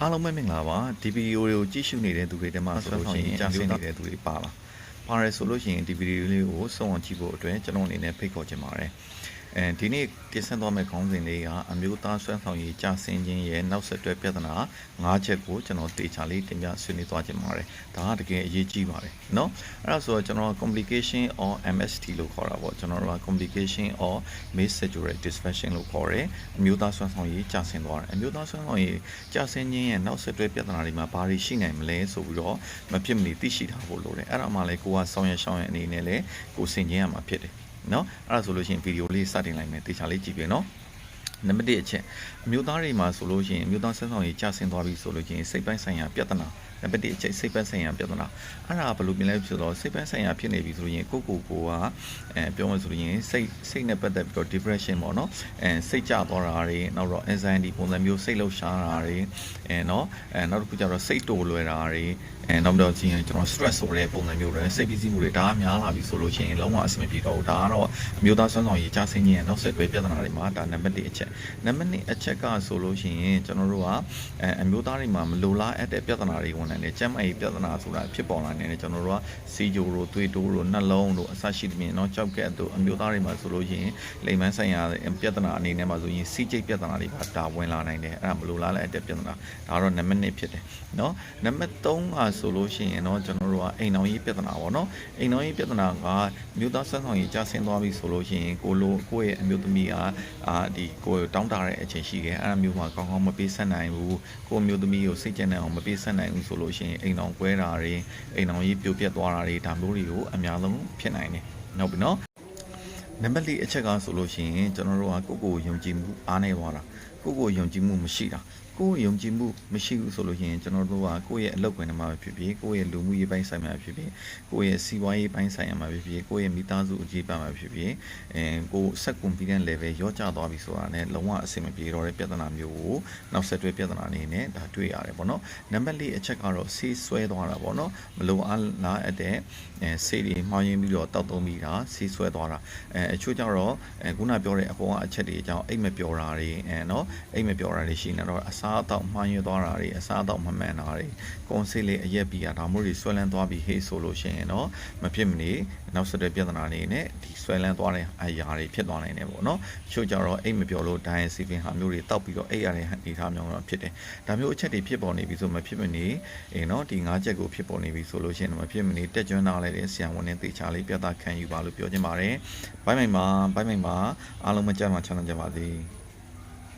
အားလုံးပဲမင်္ဂလာပါဒီဗီဒီယိုတွေကိုကြည့်ရှုနေတဲ့သူတွေတည်းမှာဆိုလို့ရှိရင်ကြာဆင်းနေတဲ့သူတွေပါလားပါရဲဆိုလို့ရှိရင်ဒီဗီဒီယိုလေးကိုစုံအောင်ကြည့်ဖို့အတွက်ကျွန်တော်အနေနဲ့ဖိတ်ခေါ်ချင်ပါတယ် အဲဒီနေ့တင်ဆက်သွားမယ့်ခေါင်းစဉ်လေးကအမျိုးသားဆွမ်းဆောင်ရည်ကြာဆင်းခြင်းရဲ့နောက်ဆက်တွဲပြဿနာ၅ချက်ကိုကျွန်တော်တေချာလေးတင်ပြဆွေးနွေးသွားချင်ပါတယ်ဒါကတကယ်အရေးကြီးပါတယ်เนาะအဲ့ဒါဆိုတော့ကျွန်တော် complication or MST လို့ခေါ်တာပေါ့ကျွန်တော်တို့က complication or mid-sexual dysfunction လို့ခေါ်တယ်အမျိုးသားဆွမ်းဆောင်ရည်ကြာဆင်းသွားတယ်အမျိုးသားဆွမ်းဆောင်ရည်ကြာဆင်းခြင်းရဲ့နောက်ဆက်တွဲပြဿနာတွေမှာဘာတွေရှိနိုင်မလဲဆိုပြီးတော့မဖြစ်မနေသိရှိထားဖို့လိုတယ်အဲ့ဒါမှလည်းကိုကဆောင်းရရှောင်းရအနေနဲ့လည်းကိုဆင်ခြင်းရမှာဖြစ်တယ် နော်အဲ့ဒါဆိုလို့ရှိရင်ဗီဒီယိုလေးစတင်လိုက်မယ်တေချာလေးကြည့်ပြနော်နံပါတ်1အချက်အမျိုးသားတွေမှာဆိုလို့ရှိရင်အမျိုးသားဆက်ဆောင်ရေးကြာဆင်းသွားပြီဆိုလို့ရှိရင်စိတ်ပိုင်းဆိုင်ရာပြဿနာနံပါတ်1အချက်စိတ်ပိုင်းဆိုင်ရာပြဿနာအဲ့ဒါဘယ်လိုပြင်လဲဆိုတော့စိတ်ပိုင်းဆိုင်ရာဖြစ်နေပြီဆိုရင်ကိုကိုကိုကအဲပြောမှဆိုလို့ရင်စိတ်စိတ်နဲ့ပတ်သက်ပြီးတော့ depression ပေါ့နော်အဲစိတ်ကြသွားတာတွေနောက်တော့ anxiety ပုံစံမျိုးစိတ်လှုပ်ရှားတာတွေအဲနော်အဲနောက်တစ်ခုကျတော့စိတ်တိုလွယ်တာတွေအဲနောက်တော့ချင်းကျွန်တော် stress ဆိုတဲ့ပုံစံမျိုးတွေစိတ်ပစ္စည်းမှုတွေဒါအများလာပြီဆိုလို့ရှိရင်လုံးဝအဆင်မပြေတော့ဘူးဒါကတော့အမျိုးသားဆွမ်းဆောင်ရေးကြာဆင်းခြင်းရဲ့နောက်ဆက်တွဲပြဿနာတွေမှာဒါနံပါတ်1အချက်နံပါတ်2အချက်ကဆိုလို့ရှိရင်ကျွန်တော်တို့ကအဲအမျိုးသားတွေမှာမလိုလားအပ်တဲ့ပြဿနာတွေဝင်နိုင်တယ်ကျန်းမာရေးပြဿနာဆိုတာဖြစ်ပေါ်လာနေတယ်ကျွန်တော်တို့ကစီဂျိုတို့သွေးတိုးတို့နှလုံးတို့အဆရှိသဖြင့်เนาะကြောက်ကက်တို့အမျိုးသားတွေမှာဆိုလို့ရှိရင်လိမ်မန်းဆိုင်ရာပြဿနာအနေနဲ့မှာဆိုရင်စီဂျိတ်ပြဿနာတွေပါဒါဝင်လာနိုင်တယ်အဲ့ဒါမလိုလားလည်းအပ်တဲ့ပြဿနာဒါတော့နံပါတ်2ဖြစ်တယ်เนาะနံပါတ်3ကဆိုလို့ရှိရင်เนาะကျွန်တော်တို့ကအိမ်တော်ရေးပြဿနာပေါ့เนาะအိမ်တော်ရေးပြဿနာကမြို့သားဆက်ဆောင်ရေးကြာဆင်းသွားပြီဆိုလို့ရှိရင်ကိုလိုကိုယ့်ရဲ့အမျိုးသမီးကအာဒီကိုတောင်းတတဲ့အချိန်ရှိတယ်အဲ့ဒါမျိုးမှာကောင်းကောင်းမပေးဆက်နိုင်ဘူးကိုယ့်အမျိုးသမီးကိုစိတ်ကြက်နေအောင်မပေးဆက်နိုင်ဘူးဆို ဆိုလို့ရှိရင်အိမ်တော်ကွဲတာတွေအိမ်တော်ကြီးပြိုပြက်သွားတာတွေဒါမျိုးတွေကိုအများဆုံးဖြစ်နိုင်တယ်နောက်ပြီနော်နံပါတ်၄အချက်ကဆိုလို့ရှိရင်ကျွန်တော်တို့ကကိုယ့်ကိုယုံကြည်မှုအားနည်းသွားတာကိုယ့်ကိုယုံကြည်မှုမရှိတာ ကိုယ့်ယုံကြည်မှုမရှိဘူးဆိုလို့ရှိရင်ကျွန်တော်တို့ကကိုယ့်ရဲ့အလုပ်ခွင်ထဲမှာပဲဖြစ်ဖြစ်ကိုယ့်ရဲ့လူမှုရေးပိုင်းဆိုင်မှာဖြစ်ဖြစ်ကိုယ့်ရဲ့စီးပွားရေးပိုင်းဆိုင်ရာမှာဖြစ်ဖြစ်ကိုယ့်ရဲ့မိသားစုအကြီးပန်းမှာဖြစ်ဖြစ်အဲကိုယ်ဆက်ကွန်ဖီဒန့် level ရောကျသွားပြီဆိုတာနဲ့လုံးဝအဆင်မပြေတော့တဲ့ပြဿနာမျိုးကိုနောက်ဆက်တွဲပြဿနာအနေနဲ့ဒါတွေ့ရတယ်ပေါ့နော်နံပါတ်၄အချက်ကတော့ဆေးဆွဲသွားတာပေါ့နော်မလိုအားလားအပ်တဲ့အဲဆေးတွေမှားယွင်းပြီးတော့တောက်သုံးပြီးတာဆေးဆွဲသွားတာအဲအချို့ကျတော့အဲခုနပြောတဲ့အပေါ်ကအချက်တွေအကြောင်းအိတ်မပြောတာတွေအဲနော်အိတ်မပြောတာတွေရှိနေတော့အစားအသောက်မှားယွင်းသွားတာတွေအစားအသောက်မမှန်တာတွေကွန်ဆေးလေးအရက်ပြီးတာဒါမျိုးတွေဆွဲလန်းသွားပြီးဟေးဆိုလို့ရှိရင်တော့မဖြစ်မနေနောက်ဆက်တွဲပြဿနာတွေနဲ့ဒီဆွဲလန်းသွားတဲ့အရာတွေဖြစ်သွားနိုင်တယ်ပေါ့နော်ချို့ကျတော့အိတ်မပြောလို့ဒိုင်စီပင်ဟာမျိုးတွေတောက်ပြီးတော့အိတ်ရတဲ့အနေထားမျိုးတော့ဖြစ်တယ်ဒါမျိုးအချက်တွေဖြစ်ပေါ်နေပြီဆိုမဖြစ်မနေအေးနော်ဒီ၅ချက်ကိုဖြစ်ပေါ်နေပြီဆိုလို့ရှိရင်တော့မဖြစ်မနေတက်ကြွနားလိုက်တဲ့ဆရာဝန်နဲ့တေချာလေးပြသခံယူပါလို့ပြောချင်ပါတယ်ဘိုင်းမိုင်ပါဘိုင်းမိုင်ပါအားလုံးမကြမ်းမှချမ်းသာကြပါစေ